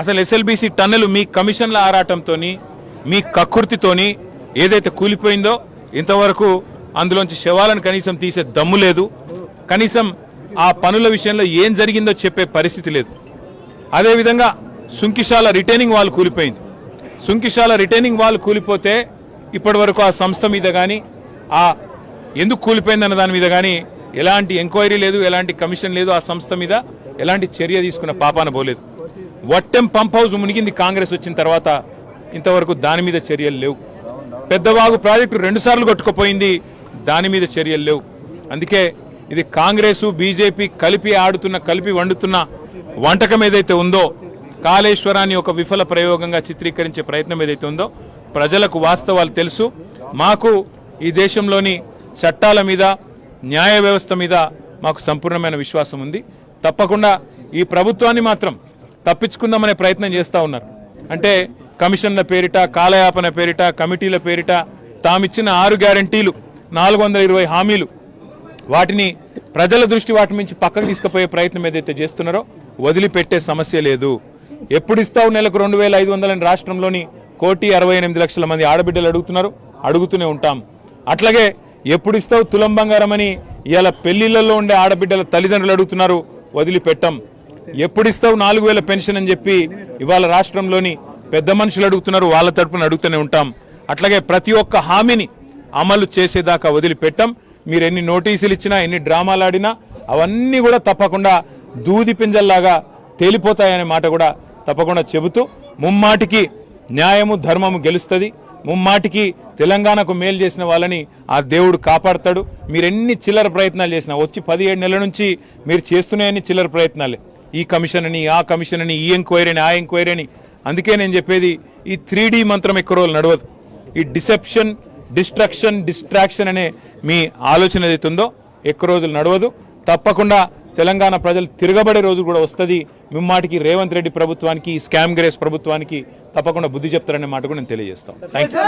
అసలు ఎస్ఎల్బీసీ టన్నులు మీ కమిషన్ల ఆరాటంతో మీ కక్కుర్తితోని ఏదైతే కూలిపోయిందో ఇంతవరకు అందులోంచి శవాలను కనీసం తీసే దమ్ము లేదు. కనీసం ఆ పనుల విషయంలో ఏం జరిగిందో చెప్పే పరిస్థితి లేదు. అదేవిధంగా సుంకిశాల రిటైనింగ్ వాల్ కూలిపోయింది. సుంకిశాల రిటైనింగ్ వాల్ కూలిపోతే ఇప్పటి వరకు ఆ సంస్థ మీద కానీ ఆ ఎందుకు కూలిపోయిందన్న దాని మీద కానీ ఎలాంటి ఎంక్వైరీ లేదు ఎలాంటి కమిషన్ లేదు ఆ సంస్థ మీద ఎలాంటి చర్య తీసుకున్న పాపాన పోలేదు. వట్టెం పంప్ హౌస్ మునిగింది కాంగ్రెస్ వచ్చిన తర్వాత ఇంతవరకు దాని మీద చర్యలు లేవు. పెద్దవాగు ప్రాజెక్టు రెండుసార్లు కొట్టుకుపోయింది దాని మీద చర్యలు లేవు. అందుకే ఇది కాంగ్రెస్ బీజేపీ కలిపి ఆడుతున్న కలిపి వండుతున్న వంటకం ఏదైతే ఉందో కాళేశ్వరాన్ని ఒక విఫల ప్రయోగంగా చిత్రీకరించే ప్రయత్నం ఏదైతే ఉందో ప్రజలకు వాస్తవాలు తెలుసు. మాకు ఈ దేశంలోని చట్టాల మీద న్యాయ వ్యవస్థ మీద మాకు సంపూర్ణమైన విశ్వాసం ఉంది. తప్పకుండా ఈ ప్రభుత్వాన్ని మాత్రం తప్పించుకుందామనే ప్రయత్నం చేస్తూ ఉన్నారు. అంటే కమిషన్ల పేరిట కాలయాపన పేరిట కమిటీల పేరిట తామిచ్చిన ఆరు గ్యారంటీలు నాలుగు వందల ఇరవై హామీలు వాటిని ప్రజల దృష్టి వాటి నుంచి పక్కకు తీసుకుపోయే ప్రయత్నం ఏదైతే చేస్తున్నారో వదిలిపెట్టే సమస్య లేదు. ఎప్పుడు ఇస్తావు నెలకు రెండు వేల ఐదు వందలని రాష్ట్రంలోని కోటి అరవై ఎనిమిది లక్షల మంది ఆడబిడ్డలు అడుగుతున్నారు అడుగుతూనే ఉంటాం. అట్లాగే ఎప్పుడు ఇస్తావు తులం బంగారం అని ఇవాళ పెళ్ళిళ్ళలో ఉండే ఆడబిడ్డల తల్లిదండ్రులు అడుగుతున్నారు వదిలిపెట్టం. ఎప్పుడు ఇస్తావు నాలుగు వేల పెన్షన్ అని చెప్పి ఇవాళ రాష్ట్రంలోని పెద్ద మనుషులు అడుగుతున్నారు వాళ్ళ తరపున అడుగుతూనే ఉంటాం. అట్లాగే ప్రతి ఒక్క హామీని అమలు చేసేదాకా వదిలిపెట్టం. మీరు ఎన్ని నోటీసులు ఇచ్చినా ఎన్ని డ్రామాలు ఆడినా అవన్నీ కూడా తప్పకుండా దూది పింజల్లాగా తేలిపోతాయనే మాట కూడా తప్పకుండా చెబుతూ ముమ్మాటికి న్యాయము ధర్మము గెలుస్తుంది. ముమ్మాటికి తెలంగాణకు మేలు చేసిన వాళ్ళని ఆ దేవుడు కాపాడతాడు. మీరు ఎన్ని చిల్లర ప్రయత్నాలు చేసినా వచ్చి పదిహేడు నెలల నుంచి మీరు చేస్తున్నాయని చిల్లర ప్రయత్నాలే. ఈ కమిషన్ అని ఆ కమిషన్ అని ఈ ఎంక్వైరీ అని ఆ ఎంక్వైరీ అని అందుకే నేను చెప్పేది ఈ త్రీ మంత్రం ఎక్కువ రోజులు నడవదు. ఈ డిసెప్షన్ డిస్ట్రక్షన్ డిస్ట్రాక్షన్ అనే మీ ఆలోచన ఏదైతే ఉందో ఎక్కువ రోజులు నడవదు. తప్పకుండా తెలంగాణ ప్రజలు తిరగబడే రోజు కూడా వస్తుంది. మిమ్మాటికి రేవంత్ రెడ్డి ప్రభుత్వానికి స్కామ్ గ్రేస్ ప్రభుత్వానికి తప్పకుండా బుద్ధి చెప్తారనే మాట కూడా నేను తెలియజేస్తాను. Thank you